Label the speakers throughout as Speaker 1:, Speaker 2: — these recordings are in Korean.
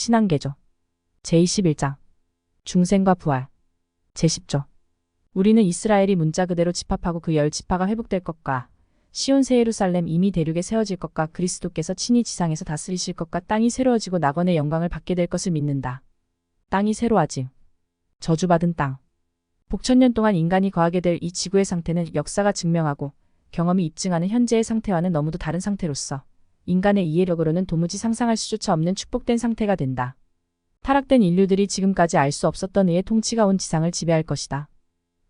Speaker 1: 신앙개조 제21장 중생과 부활 제10조 우리는 이스라엘이 문자 그대로 집합하고 그 열 지파가 회복될 것과 시온 새 예루살렘 이미 대륙에 세워질 것과 그리스도께서 친히 지상에서 다스리실 것과 땅이 새로워지고 낙원의 영광을 받게 될 것을 믿는다. 땅이 새로워짐. 저주받은 땅. 복천년 동안 인간이 거하게 될 이 지구의 상태는 역사가 증명하고 경험이 입증하는 현재의 상태와는 너무도 다른 상태로서 인간의 이해력으로는 도무지 상상할 수조차 없는 축복된 상태가 된다. 타락된 인류들이 지금까지 알 수 없었던 의의 통치가 온 지상을 지배할 것이다.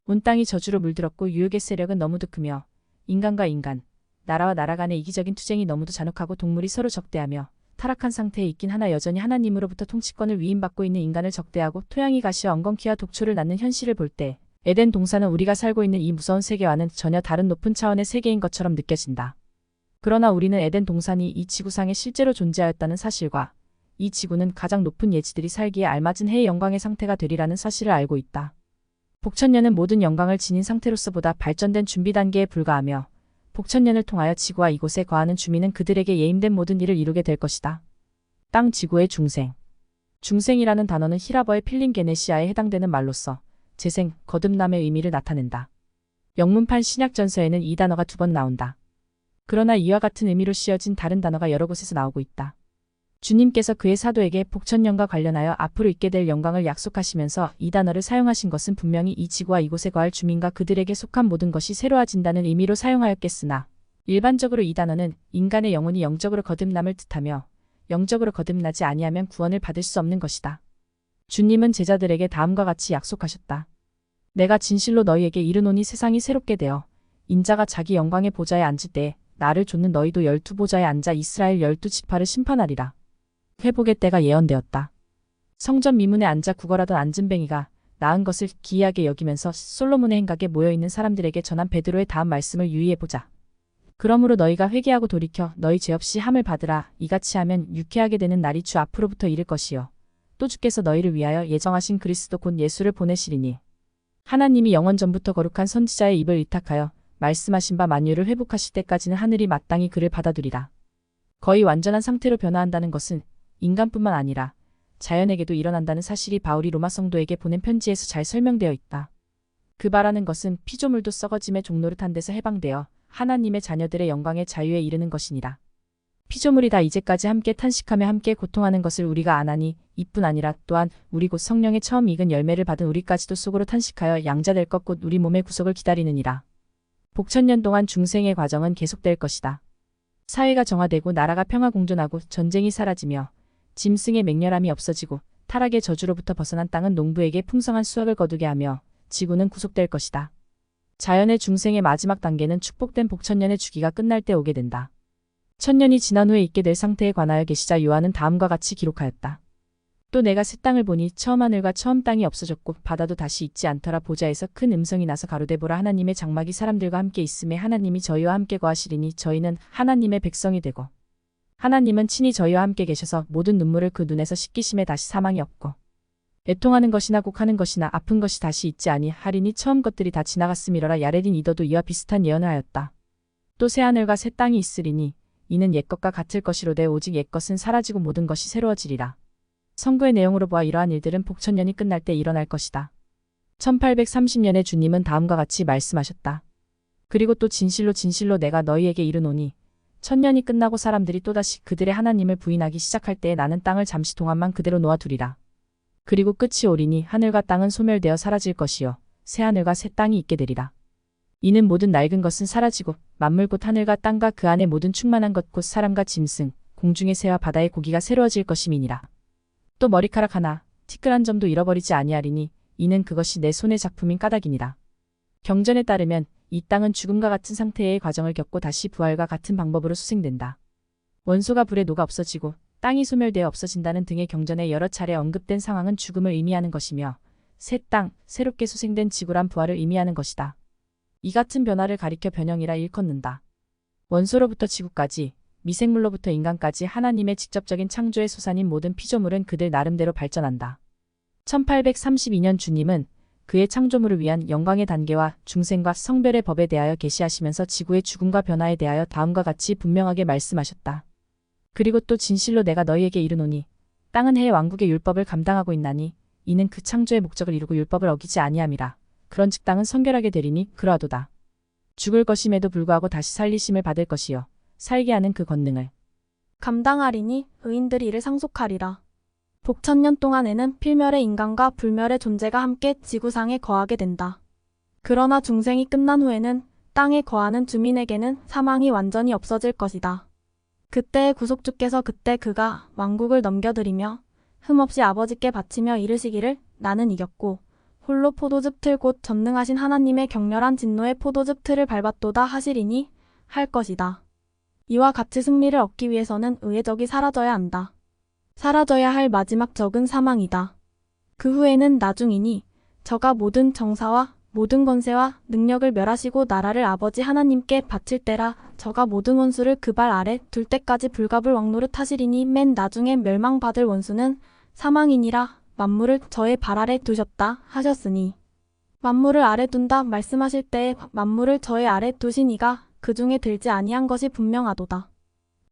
Speaker 1: 온 땅이 저주로 물들었고 유혹의 세력은 너무도 크며 인간과 인간, 나라와 나라 간의 이기적인 투쟁이 너무도 잔혹하고 동물이 서로 적대하며 타락한 상태에 있긴 하나 여전히 하나님으로부터 통치권을 위임받고 있는 인간을 적대하고 토양이 가시와 엉겅퀴와 독초를 낳는 현실을 볼 때 에덴 동산은 우리가 살고 있는 이 무서운 세계와는 전혀 다른 높은 차원의 세계인 것처럼 느껴진다. 그러나 우리는 에덴 동산이 이 지구상에 실제로 존재하였다는 사실과 이 지구는 가장 높은 예지들이 살기에 알맞은 해의 영광의 상태가 되리라는 사실을 알고 있다. 복천년은 모든 영광을 지닌 상태로서보다 발전된 준비 단계에 불과하며 복천년을 통하여 지구와 이곳에 거하는 주민은 그들에게 예임된 모든 일을 이루게 될 것이다. 땅 지구의 중생. 중생이라는 단어는 히라버의 필링게네시아에 해당되는 말로서 재생, 거듭남의 의미를 나타낸다. 영문판 신약 전서에는 이 단어가 두 번 나온다. 그러나 이와 같은 의미로 씌어진 다른 단어가 여러 곳에서 나오고 있다. 주님께서 그의 사도에게 복천년과 관련하여 앞으로 있게 될 영광을 약속하시면서 이 단어를 사용하신 것은 분명히 이 지구와 이곳에 거할 주민과 그들에게 속한 모든 것이 새로워진다는 의미로 사용하였겠으나 일반적으로 이 단어는 인간의 영혼이 영적으로 거듭남을 뜻하며 영적으로 거듭나지 아니하면 구원을 받을 수 없는 것이다. 주님은 제자들에게 다음과 같이 약속하셨다. 내가 진실로 너희에게 이르노니 세상이 새롭게 되어 인자가 자기 영광의 보좌에 앉을 때 나를 좇는 너희도 열두 보좌에 앉아 이스라엘 열두 지파를 심판하리라. 회복의 때가 예언되었다. 성전 미문에 앉아 구걸하던 안진뱅이가 나은 것을 기이하게 여기면서 솔로몬의 행각에 모여있는 사람들에게 전한 베드로의 다음 말씀을 유의해보자. 그러므로 너희가 회개하고 돌이켜 너희 죄 없이 함을 받으라. 이같이 하면 유쾌하게 되는 날이 주 앞으로부터 이를 것이요. 또 주께서 너희를 위하여 예정하신 그리스도 곧 예수를 보내시리니. 하나님이 영원 전부터 거룩한 선지자의 입을 위탁하여 말씀하신 바 만유를 회복하실 때까지는 하늘이 마땅히 그를 받아두리라. 거의 완전한 상태로 변화한다는 것은 인간뿐만 아니라 자연에게도 일어난다는 사실이 바울이 로마 성도에게 보낸 편지에서 잘 설명되어 있다. 그 바라는 것은 피조물도 썩어짐의 탄 데서 해방되어 하나님의 자녀들의 영광의 자유에 이르는 것이니라. 피조물이 다 이제까지 함께 탄식하며 함께 고통하는 것을 우리가 아나니 이뿐 아니라 또한 우리 곧 성령의 처음 익은 열매를 받은 우리까지도 속으로 탄식하여 양자될 것 곧 우리 몸의 구속을 기다리느니라. 복천년 동안 중생의 과정은 계속될 것이다. 사회가 정화되고 나라가 평화공존하고 전쟁이 사라지며 짐승의 맹렬함이 없어지고 타락의 저주로부터 벗어난 땅은 농부에게 풍성한 수확을 거두게 하며 지구는 구속될 것이다. 자연의 중생의 마지막 단계는 축복된 복천년의 주기가 끝날 때 오게 된다. 천년이 지난 후에 있게 될 상태에 관하여 계시자 요한은 다음과 같이 기록하였다. 또 내가 새 땅을 보니 처음 하늘과 처음 땅이 없어졌고 바다도 다시 있지 않더라 보좌에서 큰 음성이 나서 가로되 보라 하나님의 장막이 사람들과 함께 있음에 하나님이 저희와 함께 거하시리니 저희는 하나님의 백성이 되고 하나님은 친히 저희와 함께 계셔서 모든 눈물을 그 눈에서 씻기심에 다시 사망이 없고 애통하는 것이나 곡하는 것이나 아픈 것이 다시 있지 아니하리니 처음 것들이 다 지나갔음이러라 야레딘 이더도 이와 비슷한 예언을 하였다. 또 새하늘과 새 땅이 있으리니 이는 옛것과 같을 것이로되 오직 옛것은 사라지고 모든 것이 새로워지리라. 성구의 내용으로 보아 이러한 일들은 복천년이 끝날 때 일어날 것이다. 1830년에 주님은 다음과 같이 말씀하셨다. 그리고 또 진실로 진실로 내가 너희에게 이르노니 천년이 끝나고 사람들이 또다시 그들의 하나님을 부인하기 시작할 때에 나는 땅을 잠시 동안만 그대로 놓아두리라. 그리고 끝이 오리니 하늘과 땅은 소멸되어 사라질 것이요 새 하늘과 새 땅이 있게 되리라. 이는 모든 낡은 것은 사라지고 만물 곧 하늘과 땅과 그 안에 모든 충만한 것 곧 사람과 짐승 공중의 새와 바다의 고기가 새로워질 것임이니라. 또 머리카락 하나 티끌한 점도 잃어버리지 아니하리니 이는 그것이 내 손의 작품인 까닭이니라. 경전에 따르면 이 땅은 죽음과 같은 상태의 과정을 겪고 다시 부활과 같은 방법으로 수생된다. 원소가 불에 녹아 없어지고 땅이 소멸되어 없어진다는 등의 경전에 여러 차례 언급된 상황은 죽음을 의미하는 것이며 새 땅, 새롭게 수생된 지구란 부활을 의미하는 것이다. 이 같은 변화를 가리켜 변형이라 일컫는다. 원소로부터 지구까지, 미생물로부터 인간까지 하나님의 직접적인 창조의 소산인 모든 피조물은 그들 나름대로 발전한다. 1832년 주님은 그의 창조물을 위한 영광의 단계와 중생과 성별의 법에 대하여 계시하시면서 지구의 죽음과 변화에 대하여 다음과 같이 분명하게 말씀하셨다. 그리고 또 진실로 내가 너희에게 이르노니 땅은 해 왕국의 율법을 감당하고 있나니 이는 그 창조의 목적을 이루고 율법을 어기지 아니함이라. 그런즉 땅은 성결하게 되리니 그러하도다. 죽을 것임에도 불구하고 다시 살리심을 받을 것이요 살게 하는 그 권능을
Speaker 2: 감당하리니 의인들이 이를 상속하리라. 복천년 동안에는 필멸의 인간과 불멸의 존재가 함께 지구상에 거하게 된다. 그러나 중생이 끝난 후에는 땅에 거하는 주민에게는 사망이 완전히 없어질 것이다. 그때의 구속주께서 그때 그가 왕국을 넘겨드리며 흠없이 아버지께 바치며 이르시기를 나는 이겼고 홀로 포도즙 틀 곧 전능하신 하나님의 격렬한 진노의 포도즙 틀을 밟았도다 하시리니 할 것이다. 이와 같이 승리를 얻기 위해서는 의의 적이 사라져야 한다. 사라져야 할 마지막 적은 사망이다. 그 후에는 나중이니 저가 모든 정사와 모든 권세와 능력을 멸하시고 나라를 아버지 하나님께 바칠 때라 저가 모든 원수를 그 발 아래 둘 때까지 불갑을 왕노릇 하시리니 맨 나중에 멸망받을 원수는 사망이니라 만물을 저의 발 아래 두셨다 하셨으니 만물을 아래 둔다 말씀하실 때에 만물을 저의 아래 두신 이가 그 중에 들지 아니한 것이 분명하도다.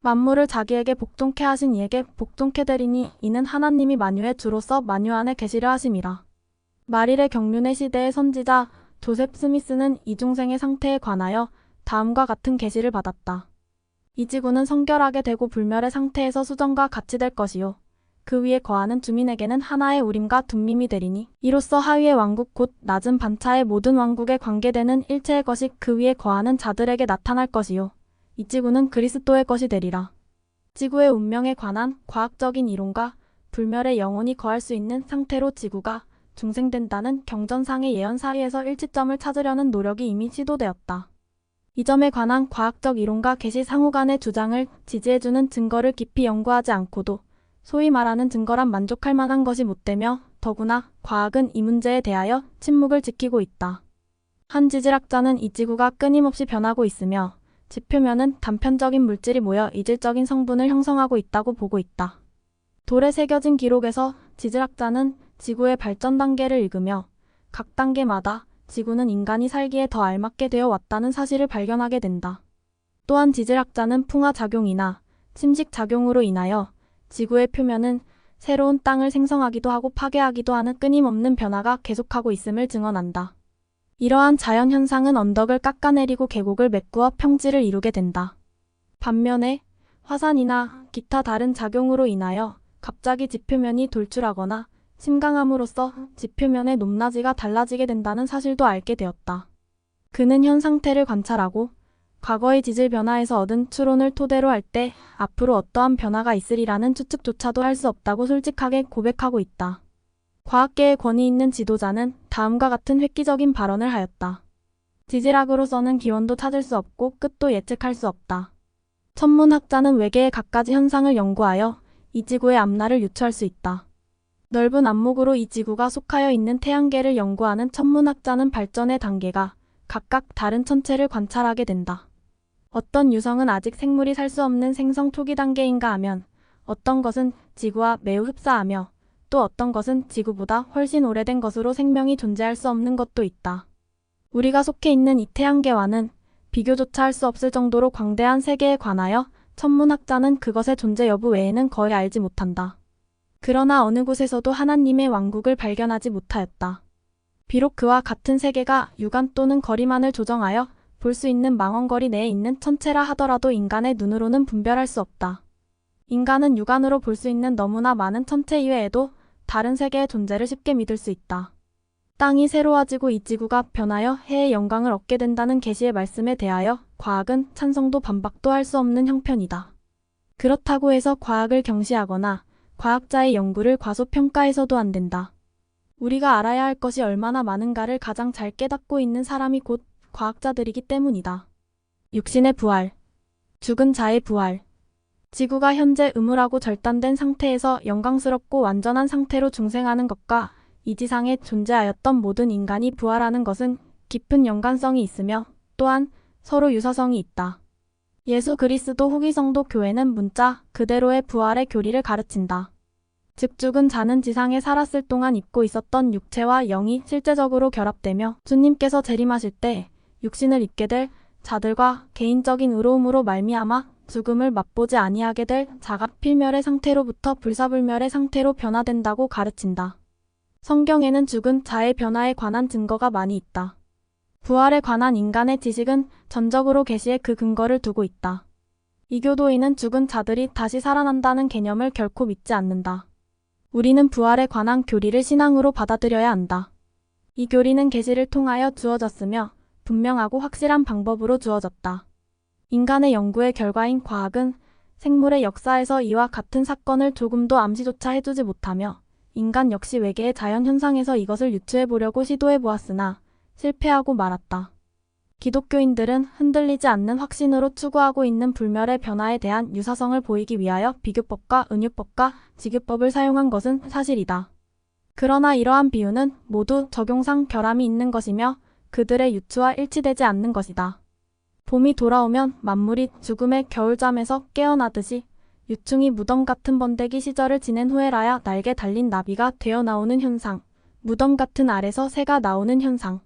Speaker 2: 만물을 자기에게 복종케 하신 이에게 복종케 되리니 이는 하나님이 만유의 주로서 만유 안에 계시려 하심이라. 마릴의 경륜의 시대의 선지자 조셉 스미스는 이중생의 상태에 관하여 다음과 같은 계시를 받았다. 이 지구는 성결하게 되고 불멸의 상태에서 수정과 같이 될 것이요. 그 위에 거하는 주민에게는 하나의 우림과 둠밈이 되리니 이로써 하위의 왕국 곧 낮은 반차의 모든 왕국에 관계되는 일체의 것이 그 위에 거하는 자들에게 나타날 것이요. 이 지구는 그리스도의 것이 되리라. 지구의 운명에 관한 과학적인 이론과 불멸의 영혼이 거할 수 있는 상태로 지구가 중생된다는 경전상의 예언 사이에서 일치점을 찾으려는 노력이 이미 시도되었다. 이 점에 관한 과학적 이론과 계시 상호 간의 주장을 지지해주는 증거를 깊이 연구하지 않고도 소위 말하는 증거란 만족할 만한 것이 못되며 더구나 과학은 이 문제에 대하여 침묵을 지키고 있다. 한 지질학자는 이 지구가 끊임없이 변하고 있으며 지표면은 단편적인 물질이 모여 이질적인 성분을 형성하고 있다고 보고 있다. 돌에 새겨진 기록에서 지질학자는 지구의 발전 단계를 읽으며 각 단계마다 지구는 인간이 살기에 더 알맞게 되어 왔다는 사실을 발견하게 된다. 또한 지질학자는 풍화 작용이나 침식 작용으로 인하여 지구의 표면은 새로운 땅을 생성하기도 하고 파괴하기도 하는 끊임없는 변화가 계속하고 있음을 증언한다. 이러한 자연 현상은 언덕을 깎아내리고 계곡을 메꾸어 평지를 이루게 된다. 반면에 화산이나 기타 다른 작용으로 인하여 갑자기 지표면이 돌출하거나 심강함으로써 지표면의 높낮이가 달라지게 된다는 사실도 알게 되었다. 그는 현 상태를 관찰하고 과거의 지질 변화에서 얻은 추론을 토대로 할 때 앞으로 어떠한 변화가 있으리라는 추측조차도 할 수 없다고 솔직하게 고백하고 있다. 과학계의 권위 있는 지도자는 다음과 같은 획기적인 발언을 하였다. 지질학으로서는 기원도 찾을 수 없고 끝도 예측할 수 없다. 천문학자는 외계의 갖가지 현상을 연구하여 이 지구의 앞날을 유추할 수 있다. 넓은 안목으로 이 지구가 속하여 있는 태양계를 연구하는 천문학자는 발전의 단계가 각각 다른 천체를 관찰하게 된다. 어떤 유성은 아직 생물이 살 수 없는 생성 초기 단계인가 하면 어떤 것은 지구와 매우 흡사하며 또 어떤 것은 지구보다 훨씬 오래된 것으로 생명이 존재할 수 없는 것도 있다. 우리가 속해 있는 이 태양계와는 비교조차 할 수 없을 정도로 광대한 세계에 관하여 천문학자는 그것의 존재 여부 외에는 거의 알지 못한다. 그러나 어느 곳에서도 하나님의 왕국을 발견하지 못하였다. 비록 그와 같은 세계가 유관 또는 거리만을 조정하여 볼 수 있는 망원거리 내에 있는 천체라 하더라도 인간의 눈으로는 분별할 수 없다. 인간은 육안으로 볼 수 있는 너무나 많은 천체 이외에도 다른 세계의 존재를 쉽게 믿을 수 있다. 땅이 새로워지고 이 지구가 변하여 해의 영광을 얻게 된다는 계시의 말씀에 대하여 과학은 찬성도 반박도 할 수 없는 형편이다. 그렇다고 해서 과학을 경시하거나 과학자의 연구를 과소평가해서도 안 된다. 우리가 알아야 할 것이 얼마나 많은가를 가장 잘 깨닫고 있는 사람이 곧 과학자들이기 때문이다. 육신의 부활, 죽은 자의 부활. 지구가 현재 음울하고 절단된 상태에서 영광스럽고 완전한 상태로 중생하는 것과 이 지상에 존재하였던 모든 인간이 부활하는 것은 깊은 연관성이 있으며 또한 서로 유사성이 있다. 예수 그리스도 후기성도 교회는 문자 그대로의 부활의 교리를 가르친다. 즉 죽은 자는 지상에 살았을 동안 입고 있었던 육체와 영이 실제적으로 결합되며 주님께서 재림하실 때 육신을 입게 될 자들과 개인적인 의로움으로 말미암아 죽음을 맛보지 아니하게 될 자각 필멸의 상태로부터 불사불멸의 상태로 변화된다고 가르친다. 성경에는 죽은 자의 변화에 관한 증거가 많이 있다. 부활에 관한 인간의 지식은 전적으로 계시에 그 근거를 두고 있다. 이교도인은 죽은 자들이 다시 살아난다는 개념을 결코 믿지 않는다. 우리는 부활에 관한 교리를 신앙으로 받아들여야 한다. 이 교리는 계시를 통하여 주어졌으며 분명하고 확실한 방법으로 주어졌다. 인간의 연구의 결과인 과학은 생물의 역사에서 이와 같은 사건을 조금도 암시조차 해주지 못하며 인간 역시 외계의 자연 현상에서 이것을 유추해 보려고 시도해 보았으나 실패하고 말았다. 기독교인들은 흔들리지 않는 확신으로 추구하고 있는 불멸의 변화에 대한 유사성을 보이기 위하여 비교법과 은유법과 지교법을 사용한 것은 사실이다. 그러나 이러한 비유는 모두 적용상 결함이 있는 것이며 그들의 유추와 일치되지 않는 것이다. 봄이 돌아오면 만물이 죽음의 겨울잠에서 깨어나듯이 유충이 무덤 같은 번데기 시절을 지낸 후에라야 날개 달린 나비가 되어 나오는 현상, 무덤 같은 알에서 새가 나오는 현상.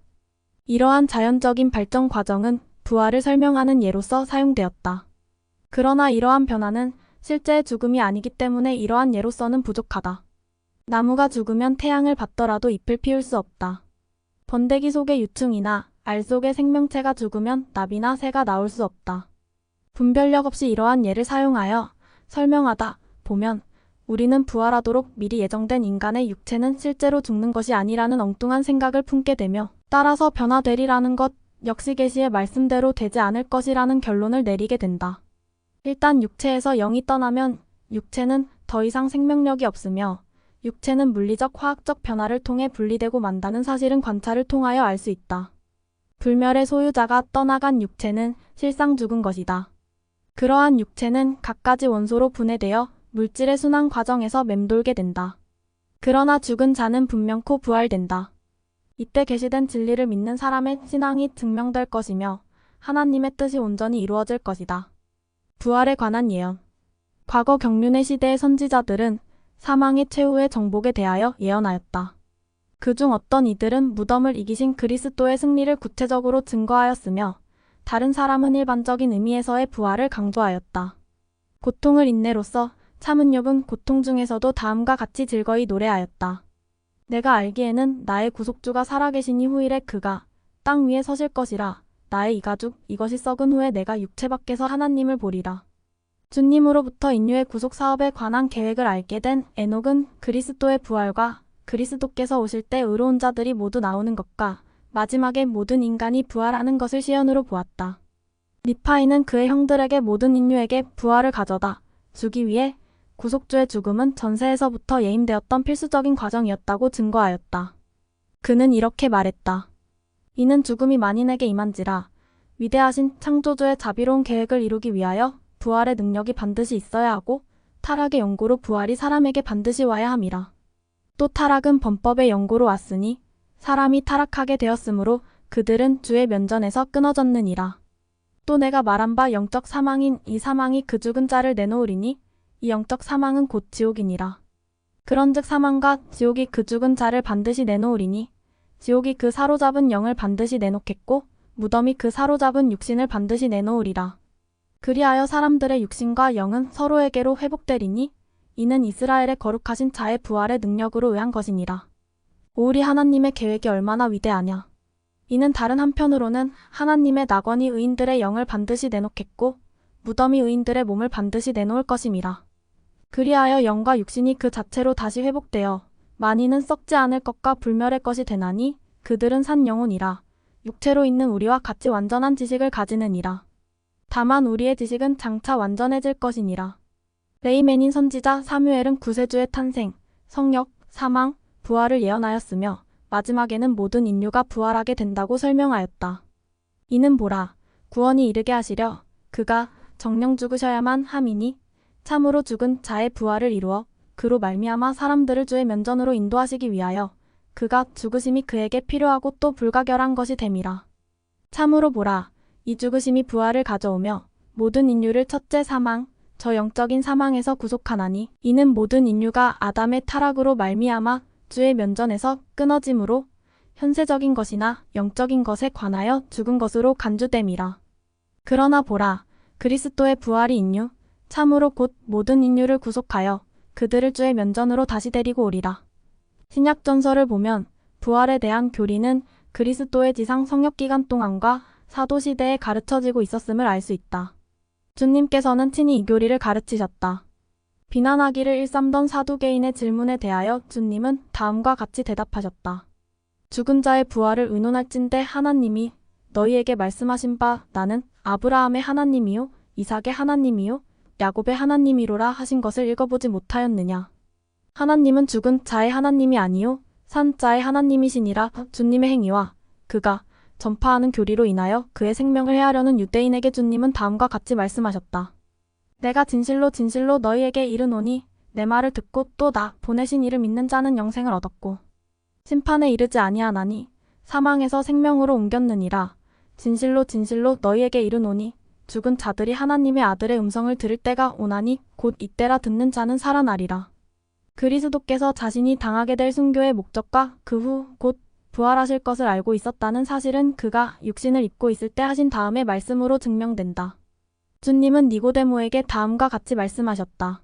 Speaker 2: 이러한 자연적인 발전 과정은 부활을 설명하는 예로서 사용되었다. 그러나 이러한 변화는 실제의 죽음이 아니기 때문에 이러한 예로서는 부족하다. 나무가 죽으면 태양을 받더라도 잎을 피울 수 없다. 번데기 속의 유충이나 알 속의 생명체가 죽으면 나비나 새가 나올 수 없다. 분별력 없이 이러한 예를 사용하여 설명하다 보면 우리는 부활하도록 미리 예정된 인간의 육체는 실제로 죽는 것이 아니라는 엉뚱한 생각을 품게 되며 따라서 변화되리라는 것 역시 계시의 말씀대로 되지 않을 것이라는 결론을 내리게 된다. 일단 육체에서 영이 떠나면 육체는 더 이상 생명력이 없으며 육체는 물리적 화학적 변화를 통해 분리되고 만다는 사실은 관찰을 통하여 알 수 있다. 불멸의 소유자가 떠나간 육체는 실상 죽은 것이다. 그러한 육체는 갖가지 원소로 분해되어 물질의 순환 과정에서 맴돌게 된다. 그러나 죽은 자는 분명코 부활된다. 이때 계시된 진리를 믿는 사람의 신앙이 증명될 것이며 하나님의 뜻이 온전히 이루어질 것이다. 부활에 관한 예언. 과거 경륜의 시대의 선지자들은 사망의 최후의 정복에 대하여 예언하였다. 그중 어떤 이들은 무덤을 이기신 그리스도의 승리를 구체적으로 증거하였으며 다른 사람은 일반적인 의미에서의 부활을 강조하였다. 고통을 인내로써 참은 욥은 고통 중에서도 다음과 같이 즐거이 노래하였다. 내가 알기에는 나의 구속주가 살아계시니 후일에 그가 땅 위에 서실 것이라 나의 이 가죽 이것이 썩은 후에 내가 육체 밖에서 하나님을 보리라. 주님으로부터 인류의 구속 사업에 관한 계획을 알게 된 에녹은 그리스도의 부활과 그리스도께서 오실 때 의로운 자들이 모두 나오는 것과 마지막에 모든 인간이 부활하는 것을 시연으로 보았다. 니파이는 그의 형들에게 모든 인류에게 부활을 가져다 주기 위해 구속주의 죽음은 전세에서부터 예임되었던 필수적인 과정이었다고 증거하였다. 그는 이렇게 말했다. 이는 죽음이 만인에게 임한지라 위대하신 창조주의 자비로운 계획을 이루기 위하여 부활의 능력이 반드시 있어야 하고 타락의 연고로 부활이 사람에게 반드시 와야 함이라. 또 타락은 범법의 연고로 왔으니 사람이 타락하게 되었으므로 그들은 주의 면전에서 끊어졌느니라. 또 내가 말한 바 영적 사망인 이 사망이 그 죽은 자를 내놓으리니 이 영적 사망은 곧 지옥이니라. 그런즉 사망과 지옥이 그 죽은 자를 반드시 내놓으리니 지옥이 그 사로잡은 영을 반드시 내놓겠고 무덤이 그 사로잡은 육신을 반드시 내놓으리라. 그리하여 사람들의 육신과 영은 서로에게로 회복되리니 이는 이스라엘의 거룩하신 자의 부활의 능력으로 의한 것이니라. 오우리 하나님의 계획이 얼마나 위대하냐. 이는 다른 한편으로는 하나님의 낙원이 의인들의 영을 반드시 내놓겠고 무덤이 의인들의 몸을 반드시 내놓을 것임이라. 그리하여 영과 육신이 그 자체로 다시 회복되어 만인은 썩지 않을 것과 불멸의 것이 되나니 그들은 산 영혼이라. 육체로 있는 우리와 같이 완전한 지식을 가지느니라. 다만 우리의 지식은 장차 완전해질 것이니라. 레이맨인 선지자 사무엘은 구세주의 탄생, 성역, 사망, 부활을 예언하였으며 마지막에는 모든 인류가 부활하게 된다고 설명하였다. 이는 보라, 구원이 이르게 하시려 그가 정령 죽으셔야만 함이니 참으로 죽은 자의 부활을 이루어 그로 말미암아 사람들을 주의 면전으로 인도하시기 위하여 그가 죽으심이 그에게 필요하고 또 불가결한 것이 됨이라. 참으로 보라, 이 죽으심이 부활을 가져오며 모든 인류를 첫째 사망, 저 영적인 사망에서 구속하나니 이는 모든 인류가 아담의 타락으로 말미암아 주의 면전에서 끊어짐으로 현세적인 것이나 영적인 것에 관하여 죽은 것으로 간주됨이라. 그러나 보라, 그리스도의 부활이 인류, 참으로 곧 모든 인류를 구속하여 그들을 주의 면전으로 다시 데리고 오리라. 신약 전설을 보면 부활에 대한 교리는 그리스도의 지상 성역 기간 동안과 사도 시대에 가르쳐지고 있었음을 알 수 있다. 주님께서는 친히 이 교리를 가르치셨다. 비난하기를 일삼던 사두개인의 질문에 대하여 주님은 다음과 같이 대답하셨다. 죽은 자의 부활을 의논할진대 하나님이 너희에게 말씀하신 바 나는 아브라함의 하나님이요 이삭의 하나님이요 야곱의 하나님이로라 하신 것을 읽어보지 못하였느냐. 하나님은 죽은 자의 하나님이 아니요 산 자의 하나님이시니라 주님의 행위와 그가 전파하는 교리로 인하여 그의 생명을 해하려는 유대인에게 주님은 다음과 같이 말씀하셨다. 내가 진실로 진실로 너희에게 이르노니 내 말을 듣고 또 나 보내신 이를 믿는 자는 영생을 얻었고 심판에 이르지 아니하나니 사망에서 생명으로 옮겼느니라 진실로 진실로 너희에게 이르노니 죽은 자들이 하나님의 아들의 음성을 들을 때가 오나니 곧 이때라 듣는 자는 살아나리라. 그리스도께서 자신이 당하게 될 순교의 목적과 그 후 곧 부활하실 것을 알고 있었다는 사실은 그가 육신을 입고 있을 때 하신 다음의 말씀으로 증명된다. 주님은 니고데모에게 다음과 같이 말씀하셨다.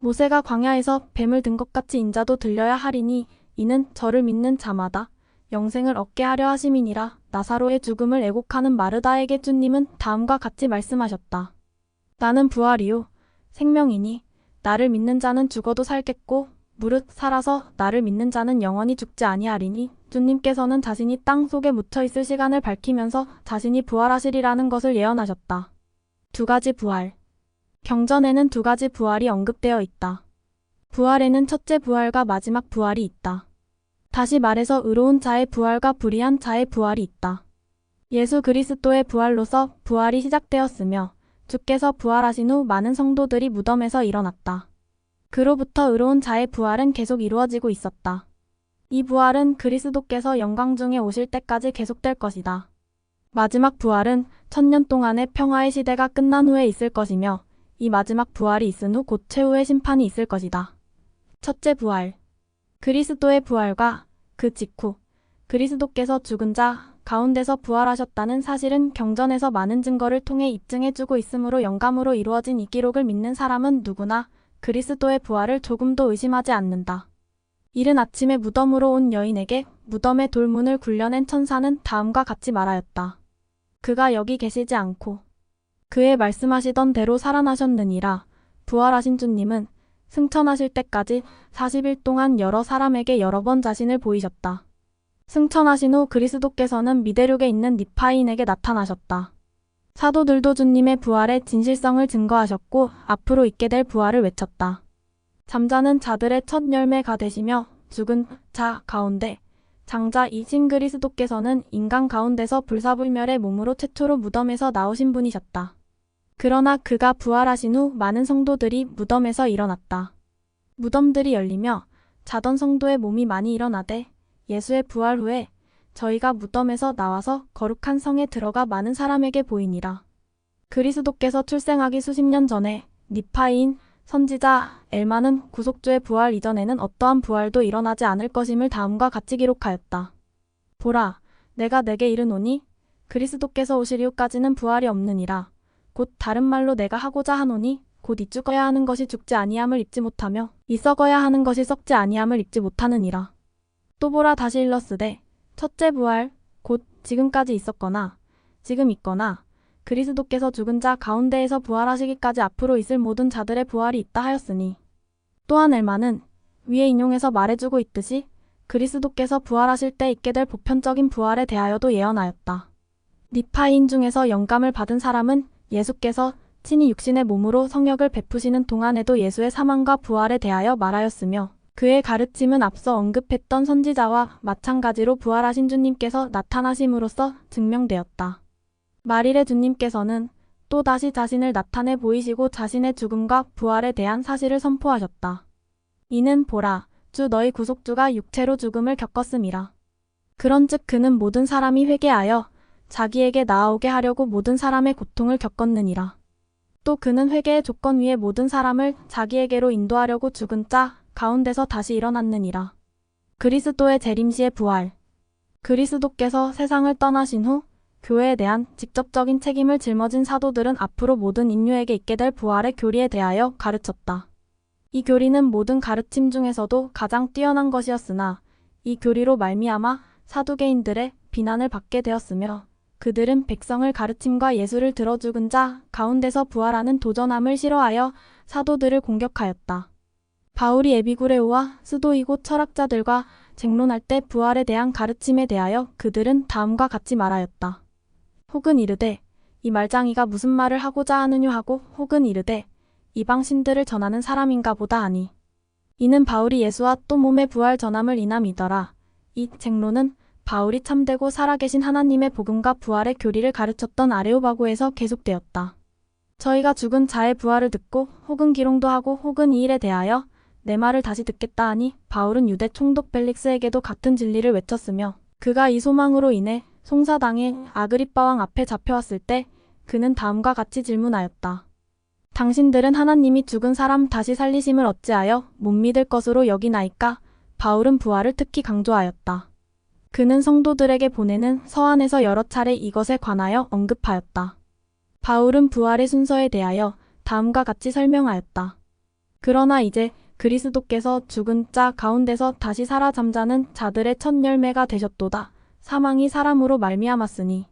Speaker 2: 모세가 광야에서 뱀을 든 것 같이 인자도 들려야 하리니 이는 저를 믿는 자마다 영생을 얻게 하려 하심이니라 나사로의 죽음을 애곡하는 마르다에게 주님은 다음과 같이 말씀하셨다. 나는 부활이요 생명이니 나를 믿는 자는 죽어도 살겠고 무릇 살아서 나를 믿는 자는 영원히 죽지 아니하리니 주님께서는 자신이 땅 속에 묻혀 있을 시간을 밝히면서 자신이 부활하시리라는 것을 예언하셨다. 두 가지 부활. 경전에는 두 가지 부활이 언급되어 있다. 부활에는 첫째 부활과 마지막 부활이 있다. 다시 말해서 의로운 자의 부활과 불의한 자의 부활이 있다. 예수 그리스도의 부활로서 부활이 시작되었으며 주께서 부활하신 후 많은 성도들이 무덤에서 일어났다. 그로부터 의로운 자의 부활은 계속 이루어지고 있었다. 이 부활은 그리스도께서 영광 중에 오실 때까지 계속될 것이다. 마지막 부활은 천년 동안의 평화의 시대가 끝난 후에 있을 것이며 이 마지막 부활이 있은 후 곧 최후의 심판이 있을 것이다. 첫째 부활. 그리스도의 부활과 그 직후 그리스도께서 죽은 자 가운데서 부활하셨다는 사실은 경전에서 많은 증거를 통해 입증해주고 있으므로 영감으로 이루어진 이 기록을 믿는 사람은 누구나 그리스도의 부활을 조금도 의심하지 않는다. 이른 아침에 무덤으로 온 여인에게 무덤의 돌문을 굴려낸 천사는 다음과 같이 말하였다. 그가 여기 계시지 않고 그의 말씀하시던 대로 살아나셨느니라. 부활하신 주님은 승천하실 때까지 40일 동안 여러 사람에게 여러 번 자신을 보이셨다. 승천하신 후 그리스도께서는 미대륙에 있는 니파인에게 나타나셨다. 사도들도 주님의 부활의 진실성을 증거하셨고 앞으로 있게 될 부활을 외쳤다. 잠자는 자들의 첫 열매가 되시며 죽은 자 가운데 장자 이신 그리스도께서는 인간 가운데서 불사불멸의 몸으로 최초로 무덤에서 나오신 분이셨다. 그러나 그가 부활하신 후 많은 성도들이 무덤에서 일어났다. 무덤들이 열리며 자던 성도의 몸이 많이 일어나되 예수의 부활 후에 저희가 무덤에서 나와서 거룩한 성에 들어가 많은 사람에게 보이니라. 그리스도께서 출생하기 수십 년 전에 니파인 선지자 엘마는 구속주의 부활 이전에는 어떠한 부활도 일어나지 않을 것임을 다음과 같이 기록하였다. 보라, 내가 내게 이르노니 그리스도께서 오실 이후까지는 부활이 없느니라. 곧 다른 말로 내가 하고자 하노니 곧 이죽어야 하는 것이 죽지 아니함을 입지 못하며 이 썩어야 하는 것이 썩지 아니함을 입지 못하느니라. 또 보라 다시 일렀으되 첫째 부활 곧 지금까지 있었거나 지금 있거나 그리스도께서 죽은 자 가운데에서 부활하시기까지 앞으로 있을 모든 자들의 부활이 있다 하였으니 또한 엘마는 위에 인용해서 말해주고 있듯이 그리스도께서 부활하실 때 있게 될 보편적인 부활에 대하여도 예언하였다. 니파인 중에서 영감을 받은 사람은 예수께서 친히 육신의 몸으로 성역을 베푸시는 동안에도 예수의 사망과 부활에 대하여 말하였으며 그의 가르침은 앞서 언급했던 선지자와 마찬가지로 부활하신 주님께서 나타나심으로써 증명되었다. 마릴의 주님께서는 또다시 자신을 나타내 보이시고 자신의 죽음과 부활에 대한 사실을 선포하셨다. 이는 보라, 주 너희 구속주가 육체로 죽음을 겪었음이라. 그런즉 그는 모든 사람이 회개하여 자기에게 나아오게 하려고 모든 사람의 고통을 겪었느니라. 또 그는 회개의 조건 위에 모든 사람을 자기에게로 인도하려고 죽은 자 가운데서 다시 일어났느니라. 그리스도의 재림시의 부활. 그리스도께서 세상을 떠나신 후 교회에 대한 직접적인 책임을 짊어진 사도들은 앞으로 모든 인류에게 있게 될 부활의 교리에 대하여 가르쳤다. 이 교리는 모든 가르침 중에서도 가장 뛰어난 것이었으나 이 교리로 말미암아 사두개인들의 비난을 받게 되었으며 그들은 백성을 가르침과 예수를 들어 죽은 자 가운데서 부활하는 도전함을 싫어하여 사도들을 공격하였다. 바울이 에비구레오와 스도이고 철학자들과 쟁론할 때 부활에 대한 가르침에 대하여 그들은 다음과 같이 말하였다. 혹은 이르되 이 말장이가 무슨 말을 하고자 하느냐 하고 혹은 이르되 이방 신들을 전하는 사람인가 보다 하니 이는 바울이 예수와 또 몸의 부활 전함을 인함이더라. 이 쟁론은 바울이 참되고 살아계신 하나님의 복음과 부활의 교리를 가르쳤던 아레오바고에서 계속되었다. 저희가 죽은 자의 부활을 듣고 혹은 기롱도 하고 혹은 이 일에 대하여 내 말을 다시 듣겠다 하니 바울은 유대 총독 벨릭스에게도 같은 진리를 외쳤으며 그가 이 소망으로 인해 송사당의 아그리빠 왕 앞에 잡혀왔을 때 그는 다음과 같이 질문하였다. 당신들은 하나님이 죽은 사람 다시 살리심을 어찌하여 못 믿을 것으로 여기나이까? 바울은 부활을 특히 강조하였다. 그는 성도들에게 보내는 서한에서 여러 차례 이것에 관하여 언급하였다. 바울은 부활의 순서에 대하여 다음과 같이 설명하였다. 그러나 이제 그리스도께서 죽은 자 가운데서 다시 살아 잠자는 자들의 첫 열매가 되셨도다. 사망이 사람으로 말미암았으니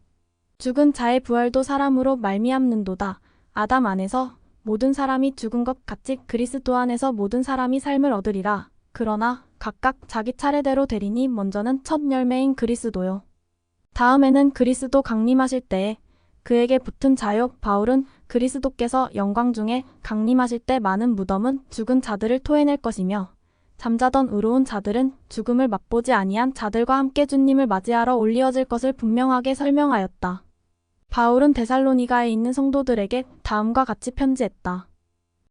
Speaker 2: 죽은 자의 부활도 사람으로 말미암는도다. 아담 안에서 모든 사람이 죽은 것 같이 그리스도 안에서 모든 사람이 삶을 얻으리라. 그러나 각각 자기 차례대로 되리니 먼저는 첫 열매인 그리스도요. 다음에는 그리스도 강림하실 때에 그에게 붙은 자요 바울은 그리스도께서 영광 중에 강림하실 때 많은 무덤은 죽은 자들을 토해낼 것이며 잠자던 의로운 자들은 죽음을 맛보지 아니한 자들과 함께 주님을 맞이하러 올리어질 것을 분명하게 설명하였다. 바울은 데살로니가에 있는 성도들에게 다음과 같이 편지했다.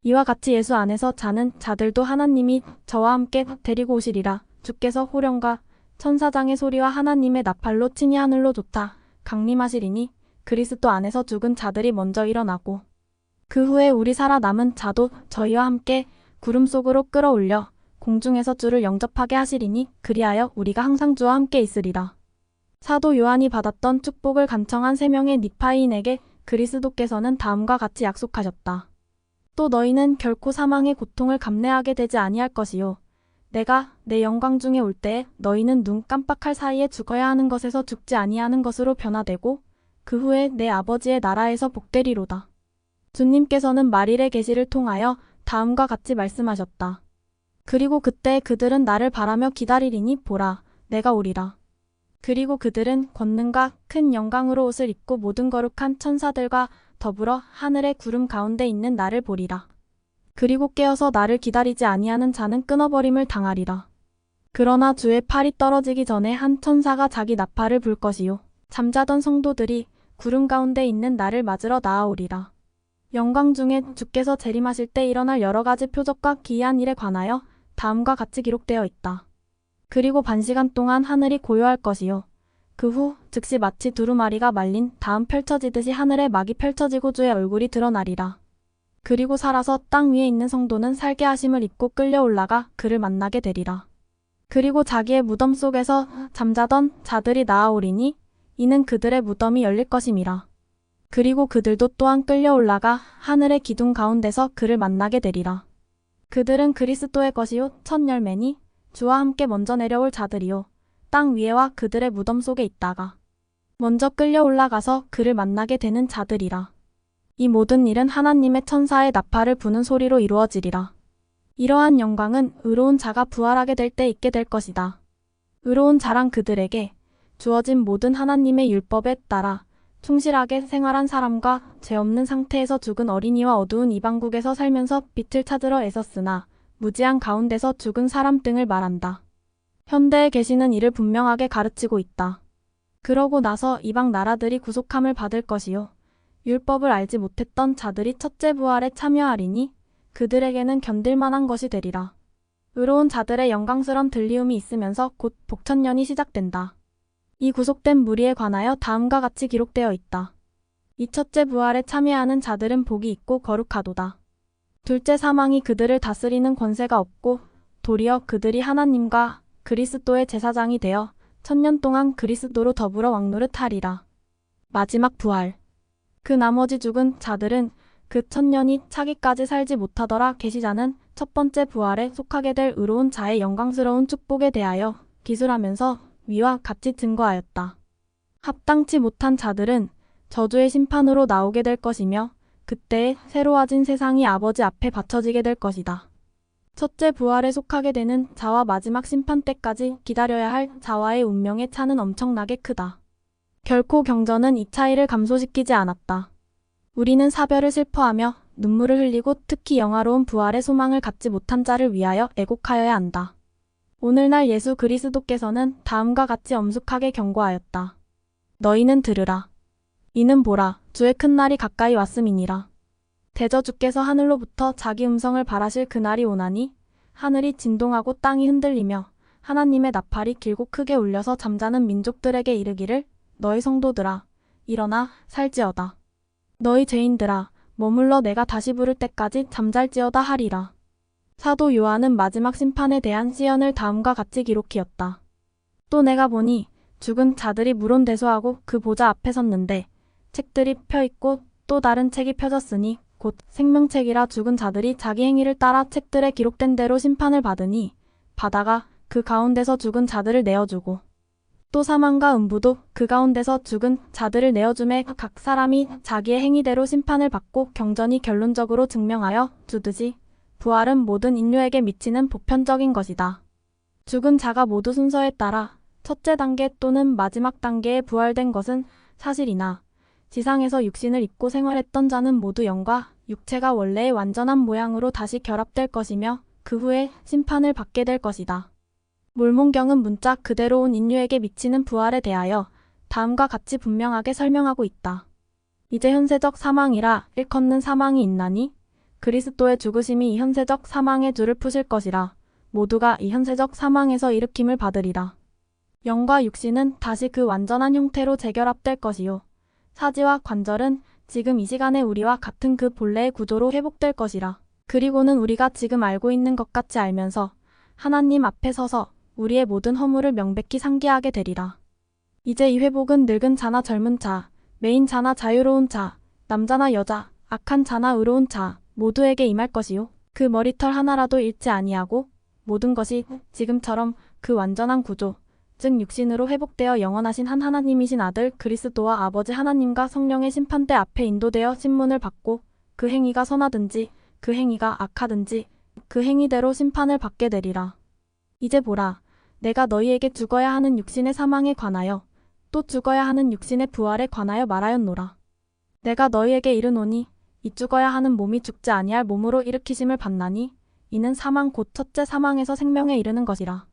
Speaker 2: 이와 같이 예수 안에서 자는 자들도 하나님이 저와 함께 데리고 오시리라. 주께서 호령과 천사장의 소리와 하나님의 나팔로 친히 하늘로 좋다. 강림하시리니 그리스도 안에서 죽은 자들이 먼저 일어나고 그 후에 우리 살아남은 자도 저희와 함께 구름 속으로 끌어올려 공중에서 주를 영접하게 하시리니 그리하여 우리가 항상 주와 함께 있으리라. 사도 요한이 받았던 축복을 간청한 세 명의 니파인에게 그리스도께서는 다음과 같이 약속하셨다. 또 너희는 결코 사망의 고통을 감내하게 되지 아니할 것이요. 내가 내 영광 중에 올 때에 너희는 눈 깜빡할 사이에 죽어야 하는 것에서 죽지 아니하는 것으로 변화되고 그 후에 내 아버지의 나라에서 복되리로다. 주님께서는 마릴의 계시를 통하여 다음과 같이 말씀하셨다. 그리고 그때 그들은 나를 바라며 기다리리니 보라, 내가 오리라. 그리고 그들은 권능과 큰 영광으로 옷을 입고 모든 거룩한 천사들과 더불어 하늘의 구름 가운데 있는 나를 보리라. 그리고 깨어서 나를 기다리지 아니하는 자는 끊어버림을 당하리라. 그러나 주의 팔이 떨어지기 전에 한 천사가 자기 나팔을 불 것이요. 잠자던 성도들이 구름 가운데 있는 나를 맞으러 나아오리라. 영광 중에 주께서 재림하실 때 일어날 여러 가지 표적과 기이한 일에 관하여 다음과 같이 기록되어 있다. 그리고 반 시간 동안 하늘이 고요할 것이요. 그 후 즉시 마치 두루마리가 말린 다음 펼쳐지듯이 하늘에 막이 펼쳐지고 주의 얼굴이 드러나리라. 그리고 살아서 땅 위에 있는 성도는 살게 하심을 입고 끌려 올라가 그를 만나게 되리라. 그리고 자기의 무덤 속에서 잠자던 자들이 나아오리니 이는 그들의 무덤이 열릴 것임이라. 그리고 그들도 또한 끌려 올라가 하늘의 기둥 가운데서 그를 만나게 되리라. 그들은 그리스도의 것이요 첫 열매니 주와 함께 먼저 내려올 자들이요 땅 위에와 그들의 무덤 속에 있다가 먼저 끌려 올라가서 그를 만나게 되는 자들이라. 이 모든 일은 하나님의 천사의 나팔을 부는 소리로 이루어지리라. 이러한 영광은 의로운 자가 부활하게 될 때 있게 될 것이다. 의로운 자란 그들에게 주어진 모든 하나님의 율법에 따라 충실하게 생활한 사람과 죄 없는 상태에서 죽은 어린이와 어두운 이방국에서 살면서 빛을 찾으러 애썼으나 무지한 가운데서 죽은 사람 등을 말한다. 현대에 계시는 이를 분명하게 가르치고 있다. 그러고 나서 이방 나라들이 구속함을 받을 것이요. 율법을 알지 못했던 자들이 첫째 부활에 참여하리니 그들에게는 견딜 만한 것이 되리라. 의로운 자들의 영광스런 들리움이 있으면서 곧 복천년이 시작된다. 이 구속된 무리에 관하여 다음과 같이 기록되어 있다. 이 첫째 부활에 참여하는 자들은 복이 있고 거룩하도다. 둘째 사망이 그들을 다스리는 권세가 없고 도리어 그들이 하나님과 그리스도의 제사장이 되어 천년 동안 그리스도로 더불어 왕노릇하리라. 마지막 부활. 그 나머지 죽은 자들은 그 천년이 차기까지 살지 못하더라 계시자는 첫 번째 부활에 속하게 될 의로운 자의 영광스러운 축복에 대하여 기술하면서 위와 같이 증거하였다. 합당치 못한 자들은 저주의 심판으로 나오게 될 것이며 그때에 새로워진 세상이 아버지 앞에 바쳐지게 될 것이다. 첫째 부활에 속하게 되는 자와 마지막 심판 때까지 기다려야 할 자와의 운명의 차는 엄청나게 크다. 결코 경전은 이 차이를 감소시키지 않았다. 우리는 사별을 슬퍼하며 눈물을 흘리고 특히 영화로운 부활의 소망을 갖지 못한 자를 위하여 애곡하여야 한다. 오늘날 예수 그리스도께서는 다음과 같이 엄숙하게 경고하였다. 너희는 들으라. 이는 보라, 주의 큰 날이 가까이 왔음이니라. 대저 주께서 하늘로부터 자기 음성을 발하실 그날이 오나니 하늘이 진동하고 땅이 흔들리며 하나님의 나팔이 길고 크게 울려서 잠자는 민족들에게 이르기를 너희 성도들아 일어나 살지어다. 너희 죄인들아 머물러 내가 다시 부를 때까지 잠잘지어다 하리라. 사도 요한은 마지막 심판에 대한 시연을 다음과 같이 기록하였다. 또 내가 보니 죽은 자들이 물론 대소하고 그 보좌 앞에 섰는데 책들이 펴 있고 또 다른 책이 펴졌으니 곧 생명책이라 죽은 자들이 자기 행위를 따라 책들에 기록된 대로 심판을 받으니 바다가 그 가운데서 죽은 자들을 내어주고 또 사망과 음부도 그 가운데서 죽은 자들을 내어줌에 각 사람이 자기의 행위대로 심판을 받고 경전이 결론적으로 증명하여 주듯이 부활은 모든 인류에게 미치는 보편적인 것이다. 죽은 자가 모두 순서에 따라 첫째 단계 또는 마지막 단계에 부활된 것은 사실이나 지상에서 육신을 입고 생활했던 자는 모두 영과 육체가 원래의 완전한 모양으로 다시 결합될 것이며 그 후에 심판을 받게 될 것이다. 몰몬경은 문자 그대로 온 인류에게 미치는 부활에 대하여 다음과 같이 분명하게 설명하고 있다. 이제 현세적 사망이라 일컫는 사망이 있나니 그리스도의 죽으심이 이 현세적 사망의 줄을 푸실 것이라 모두가 이 현세적 사망에서 일으킴을 받으리라. 영과 육신은 다시 그 완전한 형태로 재결합될 것이요. 사지와 관절은 지금 이 시간에 우리와 같은 그 본래의 구조로 회복될 것이라. 그리고는 우리가 지금 알고 있는 것 같이 알면서 하나님 앞에 서서 우리의 모든 허물을 명백히 상기하게 되리라. 이제 이 회복은 늙은 자나 젊은 자, 매인 자나 자유로운 자, 남자나 여자, 악한 자나 의로운 자 모두에게 임할 것이요. 그 머리털 하나라도 잃지 아니하고 모든 것이 지금처럼 그 완전한 구조, 즉 육신으로 회복되어 영원하신 한 하나님이신 아들 그리스도와 아버지 하나님과 성령의 심판대 앞에 인도되어 신문을 받고 그 행위가 선하든지 그 행위가 악하든지 그 행위대로 심판을 받게 되리라. 이제 보라, 내가 너희에게 죽어야 하는 육신의 사망에 관하여 또 죽어야 하는 육신의 부활에 관하여 말하였노라. 내가 너희에게 이르노니 이 죽어야 하는 몸이 죽지 아니할 몸으로 일으키심을 받나니 이는 사망 곧 첫째 사망에서 생명에 이르는 것이라.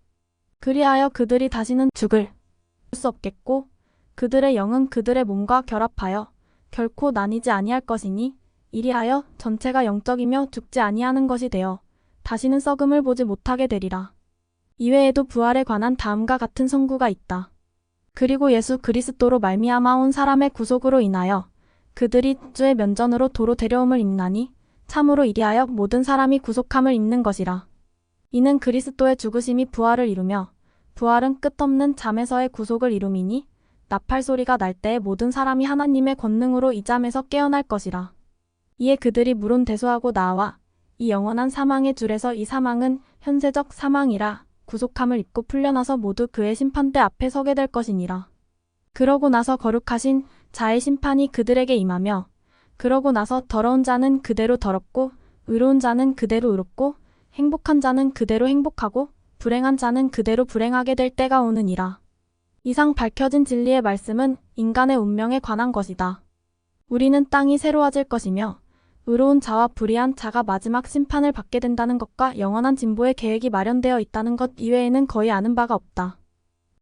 Speaker 2: 그리하여 그들이 다시는 죽을 수 없겠고 그들의 영은 그들의 몸과 결합하여 결코 나뉘지 아니할 것이니 이리하여 전체가 영적이며 죽지 아니하는 것이 되어 다시는 썩음을 보지 못하게 되리라. 이외에도 부활에 관한 다음과 같은 선구가 있다. 그리고 예수 그리스도로 말미암아 온 사람의 구속으로 인하여 그들이 주의 면전으로 도로 데려옴을 입나니 참으로 이리하여 모든 사람이 구속함을 입는 것이라. 이는 그리스도의 죽으심이 부활을 이루며 부활은 끝없는 잠에서의 구속을 이루미니 나팔 소리가 날 때에 모든 사람이 하나님의 권능으로 이 잠에서 깨어날 것이라. 이에 그들이 물론 대소하고 나와 이 영원한 사망의 줄에서 이 사망은 현세적 사망이라 구속함을 입고 풀려나서 모두 그의 심판대 앞에 서게 될 것이니라. 그러고 나서 거룩하신 자의 심판이 그들에게 임하며 그러고 나서 더러운 자는 그대로 더럽고 의로운 자는 그대로 의롭고 행복한 자는 그대로 행복하고 불행한 자는 그대로 불행하게 될 때가 오느니라. 이상 밝혀진 진리의 말씀은 인간의 운명에 관한 것이다. 우리는 땅이 새로워질 것이며 의로운 자와 불의한 자가 마지막 심판을 받게 된다는 것과 영원한 진보의 계획이 마련되어 있다는 것 이외에는 거의 아는 바가 없다.